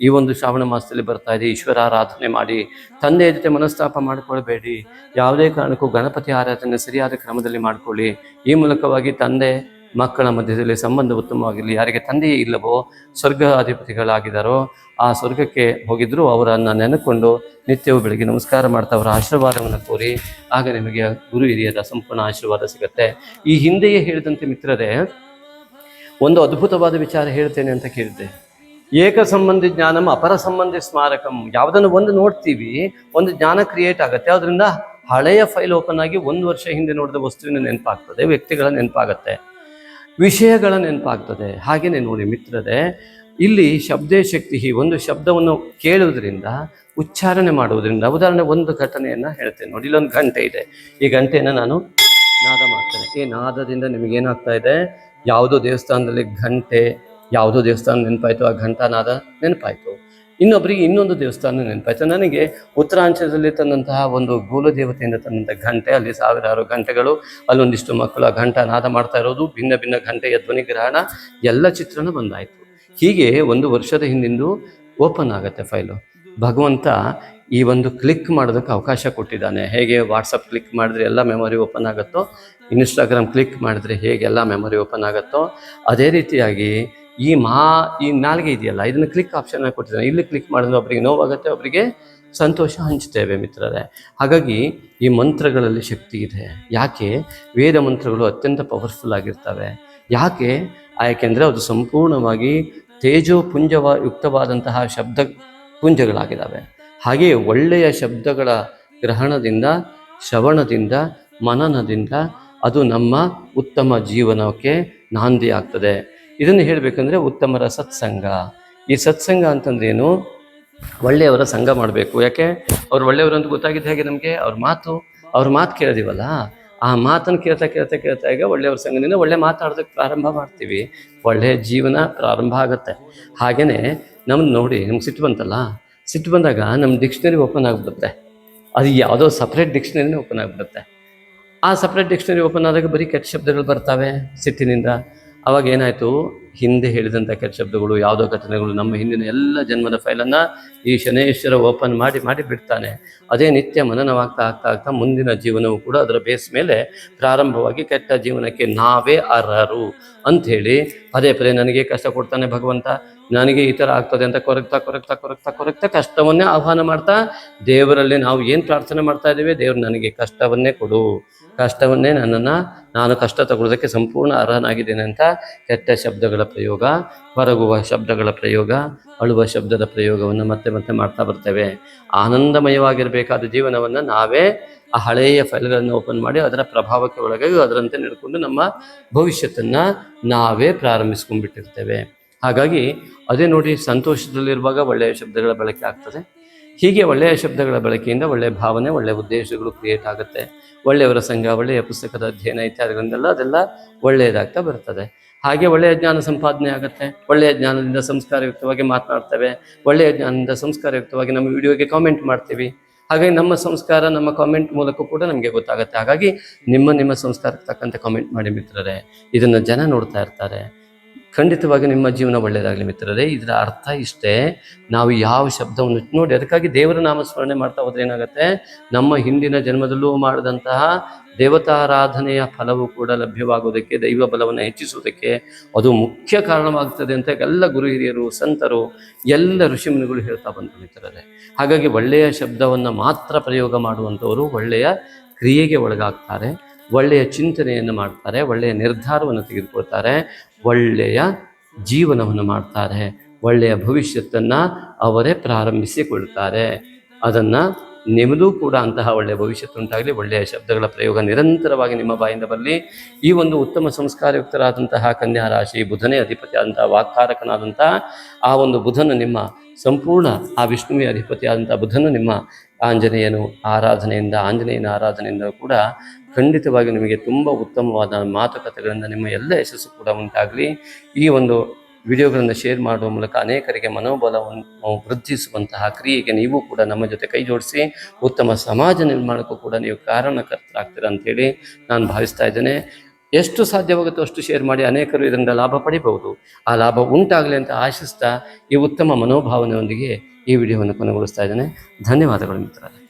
ಈ ಒಂದು ಶ್ರಾವಣ ಮಾಸದಲ್ಲಿ ಬರ್ತಾ ಇದೆ. ಈಶ್ವರ ಆರಾಧನೆ ಮಾಡಿ ತಂದೆಯ ಜೊತೆ ಮನಸ್ತಾಪ ಮಾಡಿಕೊಳ್ಬೇಡಿ. ಯಾವುದೇ ಕಾರಣಕ್ಕೂ ಗಣಪತಿ ಆರಾಧನೆ ಸರಿಯಾದ ಕ್ರಮದಲ್ಲಿ ಮಾಡಿಕೊಳ್ಳಿ. ಈ ಮೂಲಕವಾಗಿ ತಂದೆ ಮಕ್ಕಳ ಮಧ್ಯದಲ್ಲಿ ಸಂಬಂಧ ಉತ್ತಮವಾಗಿರಲಿ, ಯಾರಿಗೆ ತಂದೆಯೇ ಇಲ್ಲವೋ ಸ್ವರ್ಗ ಅಧಿಪತಿಗಳಾಗಿದ್ದಾರೋ ಆ ಸ್ವರ್ಗಕ್ಕೆ ಹೋಗಿದ್ರು ಅವರನ್ನು ನೆನೆಕೊಂಡು ನಿತ್ಯವೂ ಬೆಳಗ್ಗೆ ನಮಸ್ಕಾರ ಮಾಡ್ತಾ ಅವರ ಆಶೀರ್ವಾದವನ್ನು ಕೋರಿ, ಆಗ ನಿಮಗೆ ಗುರು ಹಿರಿಯರ ಸಂಪೂರ್ಣ ಆಶೀರ್ವಾದ ಸಿಗುತ್ತೆ. ಈ ಹಿಂದೆಯೇ ಹೇಳಿದಂತೆ ಮಿತ್ರರೇ, ಒಂದು ಅದ್ಭುತವಾದ ವಿಚಾರ ಹೇಳ್ತೇನೆ ಅಂತ ಕೇಳಿದೆ ಏಕ ಸಂಬಂಧಿ ಜ್ಞಾನಂ, ಅಪರ ಸಂಬಂಧಿ ಸ್ಮಾರಕಂ, ಯಾವುದನ್ನು ಒಂದು ನೋಡ್ತೀವಿ, ಒಂದು ಜ್ಞಾನ ಕ್ರಿಯೇಟ್ ಆಗುತ್ತೆ, ಅದರಿಂದ ಹಳೆಯ ಫೈಲ್ ಓಪನ್ ಆಗಿ ಒಂದು ವರ್ಷ ಹಿಂದೆ ನೋಡಿದ ವಸ್ತುವಿನ ನೆನಪಾಗ್ತದೆ, ವ್ಯಕ್ತಿಗಳ ನೆನಪಾಗತ್ತೆ. ವಿಷಯಗಳ ನೆನಪಾಗ್ತದೆ. ಹಾಗೆಯೇ ನೋಡಿ ಮಿತ್ರರೇ, ಇಲ್ಲಿ ಶಬ್ದೇ ಶಕ್ತಿ ಒಂದು ಶಬ್ದವನ್ನು ಕೇಳುವುದರಿಂದ, ಉಚ್ಚಾರಣೆ ಮಾಡುವುದರಿಂದ, ಉದಾಹರಣೆ ಒಂದು ಘಟನೆಯನ್ನು ಹೇಳ್ತೇನೆ. ನೋಡಿ, ಇಲ್ಲೊಂದು ಗಂಟೆ ಇದೆ. ಈ ಗಂಟೆಯನ್ನು ನಾನು ನಾದ ಮಾಡ್ತೇನೆ. ಈ ನಾದದಿಂದ ನಿಮಗೇನಾಗ್ತಾ ಇದೆ? ಯಾವುದೋ ದೇವಸ್ಥಾನದಲ್ಲಿ ಘಂಟೆ ಯಾವುದೋ ದೇವಸ್ಥಾನ ನೆನಪಾಯಿತು. ಆ ಘಂಟಾನಾದ ನೆನಪಾಯ್ತು. ಇನ್ನೊಬ್ಬರಿಗೆ ಇನ್ನೊಂದು ದೇವಸ್ಥಾನ ನೆನಪಾಯ್ತು ನನಗೆ ಉತ್ತರಾಂಚಲದಲ್ಲಿ ತಂದಂತಹ ಒಂದು ಗೋಲು ದೇವತೆಯಿಂದ ತಂದಂಥ ಗಂಟೆ ಅಲ್ಲಿ ಸಾವಿರಾರು ಗಂಟೆಗಳು ಅಲ್ಲೊಂದಿಷ್ಟು ಮಕ್ಕಳು ಆ ಘಂಟ ನಾದ ಮಾಡ್ತಾ ಇರೋದು, ಭಿನ್ನ ಭಿನ್ನ ಗಂಟೆಯ ಧ್ವನಿಗ್ರಹಣ ಎಲ್ಲ ಚಿತ್ರಣ ಬಂದಾಯಿತು. ಹೀಗೆ ಒಂದು ವರ್ಷದ ಹಿಂದಿಂದು ಓಪನ್ ಆಗುತ್ತೆ ಫೈಲು. ಭಗವಂತ ಈ ಒಂದು ಕ್ಲಿಕ್ ಮಾಡೋದಕ್ಕೆ ಅವಕಾಶ ಕೊಟ್ಟಿದ್ದಾನೆ. ಹೇಗೆ ವಾಟ್ಸಪ್ ಕ್ಲಿಕ್ ಮಾಡಿದ್ರೆ ಎಲ್ಲ ಮೆಮೊರಿ ಓಪನ್ ಆಗುತ್ತೋ, ಇನ್ಸ್ಟಾಗ್ರಾಮ್ ಕ್ಲಿಕ್ ಮಾಡಿದ್ರೆ ಹೇಗೆ ಎಲ್ಲ ಮೆಮೊರಿ ಓಪನ್ ಆಗುತ್ತೋ, ಅದೇ ರೀತಿಯಾಗಿ ಈ ಮಹಾ, ಈ ನಾಲ್ಗೆ ಇದೆಯಲ್ಲ, ಇದನ್ನು ಕ್ಲಿಕ್ ಆಪ್ಷನ್ ಕೊಟ್ಟಿದ್ದಾನೆ ಇಲ್ಲಿ ಕ್ಲಿಕ್ ಮಾಡಿದ್ರೆ ಒಬ್ಬರಿಗೆ ನೋವಾಗುತ್ತೆ ಒಬ್ಬರಿಗೆ ಸಂತೋಷ ಹಂಚ್ತೇವೆ ಮಿತ್ರರೇ. ಹಾಗಾಗಿ ಈ ಮಂತ್ರಗಳಲ್ಲಿ ಶಕ್ತಿ ಇದೆ. ಯಾಕೆ? ವೇದ ಮಂತ್ರಗಳು ಅತ್ಯಂತ ಪವರ್ಫುಲ್ ಆಗಿರ್ತವೆ. ಯಾಕೆ? ಯಾಕೆಂದರೆ ಅದು ಸಂಪೂರ್ಣವಾಗಿ ತೇಜೋಪುಂಜವ ಯುಕ್ತವಾದಂತಹ ಶಬ್ದ ಪುಂಜಗಳಾಗಿದ್ದಾವೆ. ಹಾಗೆಯೇ ಒಳ್ಳೆಯ ಶಬ್ದಗಳ ಗ್ರಹಣದಿಂದ, ಶ್ರವಣದಿಂದ, ಮನನದಿಂದ ಅದು ನಮ್ಮ ಉತ್ತಮ ಜೀವನಕ್ಕೆ ನಾಂದಿ ಆಗ್ತದೆ. ಇದನ್ನು ಹೇಳಬೇಕಂದ್ರೆ ಉತ್ತಮರ ಸತ್ಸಂಗ. ಈ ಸತ್ಸಂಗ ಅಂತಂದ್ರೇನು? ಒಳ್ಳೆಯವರ ಸಂಘ ಮಾಡಬೇಕು. ಯಾಕೆ? ಅವ್ರು ಒಳ್ಳೆಯವರು ಅಂತ ಗೊತ್ತಾಗಿದ್ದ ಹೇಗೆ ನಮಗೆ? ಅವ್ರ ಮಾತು ಅವ್ರ ಮಾತು ಕೇಳಿದೀವಲ್ಲ? ಆ ಮಾತನ್ನು ಕೇಳ್ತಾ ಕೇಳ್ತಾ ಕೇಳ್ತಾ ಈಗ ಒಳ್ಳೆಯವ್ರ ಸಂಘದಿಂದ ಒಳ್ಳೆ ಮಾತಾಡೋದಕ್ಕೆ ಪ್ರಾರಂಭ ಮಾಡ್ತೀವಿ. ಒಳ್ಳೆಯ ಜೀವನ ಪ್ರಾರಂಭ ಆಗುತ್ತೆ. ಹಾಗೆಯೇ ನಮ್ಮನ್ನು ನೋಡಿ ನಮ್ಗೆ ಸಿಟ್ಟು ಬಂತಲ್ಲ? ಸಿಟ್ಟು ಬಂದಾಗ ನಮ್ಮ ಡಿಕ್ಷನರಿ ಓಪನ್ ಆಗಿಬಿಡುತ್ತೆ. ಅದು ಯಾವುದೋ ಸಪ್ರೇಟ್ ಡಿಕ್ಷನರಿನೇ ಓಪನ್ ಆಗಿಬಿಡುತ್ತೆ. ಆ ಸಪ್ರೇಟ್ ಡಿಕ್ಷನರಿ ಓಪನ್ ಆದಾಗ ಬರೀ ಕೆಟ್ಟ ಶಬ್ದಗಳು ಬರ್ತವೆ ಸಿಟ್ಟಿನಿಂದ. ಅವಾಗ ಏನಾಯಿತು? ಹಿಂದೆ ಹೇಳಿದಂಥ ಕೆಟ್ಟ ಶಬ್ದಗಳು, ಯಾವುದೋ ಘಟನೆಗಳು ನಮ್ಮ ಹಿಂದಿನ ಎಲ್ಲ ಜನ್ಮದ ಫೈಲನ್ನು ಈ ಶನೇಶ್ವರ ಓಪನ್ ಮಾಡಿ ಮಾಡಿ ಬಿಡ್ತಾನೆ. ಅದೇ ನಿತ್ಯ ಮನನವಾಗ್ತಾ ಆಗ್ತಾ ಆಗ್ತಾ ಮುಂದಿನ ಜೀವನವು ಕೂಡ ಅದರ ಬೇಸ್ ಮೇಲೆ ಪ್ರಾರಂಭವಾಗಿ ಕೆಟ್ಟ ಜೀವನಕ್ಕೆ ನಾವೇ ಅರ್ಹರು ಅಂಥೇಳಿ ಪದೇ ಪದೇ ನನಗೆ ಕಷ್ಟ ಕೊಡ್ತಾನೆ ಭಗವಂತ. ನನಗೆ ಈ ಥರ ಆಗ್ತದೆ ಅಂತ ಕೊರಗ್ತಾ ಕೊರಗ್ತಾ ಕೊರಗ್ತಾ ಕೊರಗ್ತಾ ಕಷ್ಟವನ್ನೇ ಆಹ್ವಾನ ಮಾಡ್ತಾ ದೇವರಲ್ಲಿ ನಾವು ಏನು ಪ್ರಾರ್ಥನೆ ಮಾಡ್ತಾ ಇದ್ದೀವಿ? ದೇವರು ನನಗೆ ಕಷ್ಟವನ್ನೇ ಕೊಡು. ಕಷ್ಟವನ್ನೇ ನನ್ನನ್ನು ನಾನು ಕಷ್ಟ ತಗೊಳ್ಳೋದಕ್ಕೆ ಸಂಪೂರ್ಣ ಅರ್ಹನಾಗಿದ್ದೇನೆ ಅಂತ ಕೆಟ್ಟ ಶಬ್ದಗಳ ಪ್ರಯೋಗ, ಹೊರಗುವ ಶಬ್ದಗಳ ಪ್ರಯೋಗ, ಅಳುವ ಶಬ್ದದ ಪ್ರಯೋಗವನ್ನು ಮತ್ತೆ ಮತ್ತೆ ಮಾಡ್ತಾ ಬರ್ತೇವೆ. ಆನಂದಮಯವಾಗಿರಬೇಕಾದ ಜೀವನವನ್ನು ನಾವೇ ಆ ಹಳೆಯ ಫೈಲ್ಗಳನ್ನು ಓಪನ್ ಮಾಡಿ ಅದರ ಪ್ರಭಾವಕ್ಕೆ ಒಳಗಾಗಿ ಅದರಂತೆ ನಡ್ಕೊಂಡು ನಮ್ಮ ಭವಿಷ್ಯತನ್ನು ನಾವೇ ಪ್ರಾರಂಭಿಸ್ಕೊಂಡ್ಬಿಟ್ಟಿರ್ತೇವೆ. ಹಾಗಾಗಿ ಅದೇ ನೋಡಿ ಸಂತೋಷದಲ್ಲಿರುವಾಗ ಒಳ್ಳೆಯ ಶಬ್ದಗಳ ಬಳಕೆ ಆಗ್ತದೆ. ಹೀಗೆ ಒಳ್ಳೆಯ ಶಬ್ದಗಳ ಬಳಕೆಯಿಂದ ಒಳ್ಳೆಯ ಭಾವನೆ, ಒಳ್ಳೆಯ ಉದ್ದೇಶಗಳು ಕ್ರಿಯೇಟ್ ಆಗುತ್ತೆ. ಒಳ್ಳೆಯವರ ಸಂಘ, ಒಳ್ಳೆಯ ಪುಸ್ತಕದ ಅಧ್ಯಯನ ಇತ್ಯಾದಿಗಳನ್ನೆಲ್ಲ ಅದೆಲ್ಲ ಒಳ್ಳೆಯದಾಗ್ತಾ ಬರ್ತದೆ. ಹಾಗೆ ಒಳ್ಳೆಯ ಜ್ಞಾನ ಸಂಪಾದನೆ ಆಗುತ್ತೆ. ಒಳ್ಳೆಯ ಜ್ಞಾನದಿಂದ ಸಂಸ್ಕಾರಯುಕ್ತವಾಗಿ ಮಾತನಾಡ್ತೇವೆ. ಒಳ್ಳೆಯ ಜ್ಞಾನದಿಂದ ಸಂಸ್ಕಾರಯುಕ್ತವಾಗಿ ನಮ್ಮ ವಿಡಿಯೋಗೆ ಕಾಮೆಂಟ್ ಮಾಡ್ತೀವಿ. ಹಾಗಾಗಿ ನಮ್ಮ ಸಂಸ್ಕಾರ, ನಮ್ಮ ಕಾಮೆಂಟ್ ಮೂಲಕ ಕೂಡ ನಮಗೆ ಗೊತ್ತಾಗುತ್ತೆ. ಹಾಗಾಗಿ ನಿಮ್ಮ ನಿಮ್ಮ ಸಂಸ್ಕಾರಕ್ಕೆ ತಕ್ಕಂತೆ ಕಾಮೆಂಟ್ ಮಾಡಿ ಮಿತ್ರರೇ. ಇದನ್ನು ಜನ ನೋಡ್ತಾ ಇರ್ತಾರೆ. ಖಂಡಿತವಾಗಿ ನಿಮ್ಮ ಜೀವನ ಒಳ್ಳೆಯದಾಗಲಿ ಮಿತ್ರರೇ. ಇದರ ಅರ್ಥ ಇಷ್ಟೇ, ನಾವು ಯಾವ ಶಬ್ದವನ್ನು ನೋಡಿ ಅದಕ್ಕಾಗಿ ದೇವರ ನಾಮಸ್ಮರಣೆ ಮಾಡ್ತಾ ಹೋದ್ರೆ ಏನಾಗುತ್ತೆ? ನಮ್ಮ ಹಿಂದಿನ ಜನ್ಮದಲ್ಲೂ ಮಾಡಿದಂತಹ ದೇವತಾರಾಧನೆಯ ಫಲವು ಕೂಡ ಲಭ್ಯವಾಗುವುದಕ್ಕೆ ದೈವ ಬಲವನ್ನು ಹೆಚ್ಚಿಸುವುದಕ್ಕೆ ಅದು ಮುಖ್ಯ ಕಾರಣವಾಗ್ತದೆ ಅಂತ ಎಲ್ಲ ಗುರು ಹಿರಿಯರು, ಸಂತರು, ಎಲ್ಲ ಋಷಿಮುನಿಗಳು ಹೇಳ್ತಾ ಬಂದರು ಮಿತ್ರರೇ. ಹಾಗಾಗಿ ಒಳ್ಳೆಯ ಶಬ್ದವನ್ನು ಮಾತ್ರ ಪ್ರಯೋಗ ಮಾಡುವಂಥವರು ಒಳ್ಳೆಯ ಕ್ರಿಯೆಗೆ ಒಳಗಾಗ್ತಾರೆ, ಒಳ್ಳೆಯ ಚಿಂತನೆಯನ್ನು ಮಾಡ್ತಾರೆ, ಒಳ್ಳೆಯ ನಿರ್ಧಾರವನ್ನು ತೆಗೆದುಕೊಳ್ತಾರೆ. ಒಳ್ಳೆಯ ಜೀವನವನ್ನು ಮಾಡ್ತಾರೆ. ಒಳ್ಳೆಯ ಭವಿಷ್ಯತ್ತನ್ನು ಅವರೇ ಪ್ರಾರಂಭಿಸಿಕೊಳ್ತಾರೆ. ಅದನ್ನು ನಿಮ್ಮದೂ ಕೂಡ ಅಂತಹ ಒಳ್ಳೆಯ ಭವಿಷ್ಯತ್ತುಂಟಾಗಲಿ ಒಳ್ಳೆಯ ಶಬ್ದಗಳ ಪ್ರಯೋಗ ನಿರಂತರವಾಗಿ ನಿಮ್ಮ ಬಾಯಿಂದ ಬರಲಿ. ಈ ಒಂದು ಉತ್ತಮ ಸಂಸ್ಕಾರಯುಕ್ತರಾದಂತಹ ಕನ್ಯಾ ರಾಶಿ ಬುಧನೇ ಅಧಿಪತಿ ಆದಂತಹ ವಾಕ್ಕಾರಕನಾದಂತಹ ಆ ಒಂದು ಬುಧನ ನಿಮ್ಮ ಸಂಪೂರ್ಣ ಆ ವಿಷ್ಣುವಿನ ಅಧಿಪತಿಯಾದಂಥ ಬುಧನು ನಿಮ್ಮ ಆಂಜನೇಯನು ಆರಾಧನೆಯಿಂದ, ಆಂಜನೇಯನ ಆರಾಧನೆಯಿಂದ ಕೂಡ ಖಂಡಿತವಾಗಿ ನಿಮಗೆ ತುಂಬ ಉತ್ತಮವಾದ ಮಾತುಕತೆಗಳಿಂದ ನಿಮ್ಮ ಎಲ್ಲ ಯಶಸ್ಸು ಕೂಡ ಉಂಟಾಗಲಿ. ಈ ಒಂದು ವಿಡಿಯೋಗಳನ್ನು ಶೇರ್ ಮಾಡುವ ಮೂಲಕ ಅನೇಕರಿಗೆ ಮನೋಬಲವನ್ನು ವೃದ್ಧಿಸುವಂತಹ ಕ್ರಿಯೆಗೆ ನೀವು ಕೂಡ ನಮ್ಮ ಜೊತೆ ಕೈ ಜೋಡಿಸಿ, ಉತ್ತಮ ಸಮಾಜ ನಿರ್ಮಾಣಕ್ಕೂ ಕೂಡ ನೀವು ಕಾರಣಕರ್ತರಾಗ್ತೀರ ಅಂತೇಳಿ ನಾನು ಭಾವಿಸ್ತಾ ಇದ್ದೇನೆ. ಎಷ್ಟು ಸಾಧ್ಯವಾಗುತ್ತೋ ಅಷ್ಟು ಶೇರ್ ಮಾಡಿ ಅನೇಕರು ಇದರಿಂದ ಲಾಭ ಪಡಿಬಹುದು. ಆ ಲಾಭ ಉಂಟಾಗಲಿ ಅಂತ ಆಶಿಸ್ತಾ ಈ ಉತ್ತಮ ಮನೋಭಾವನೆಯೊಂದಿಗೆ ಈ ವಿಡಿಯೋವನ್ನು ಕೊನೆಗೊಳಿಸ್ತಾ ಇದ್ದೇನೆ. ಧನ್ಯವಾದಗಳು ಮಿತ್ರರೇ.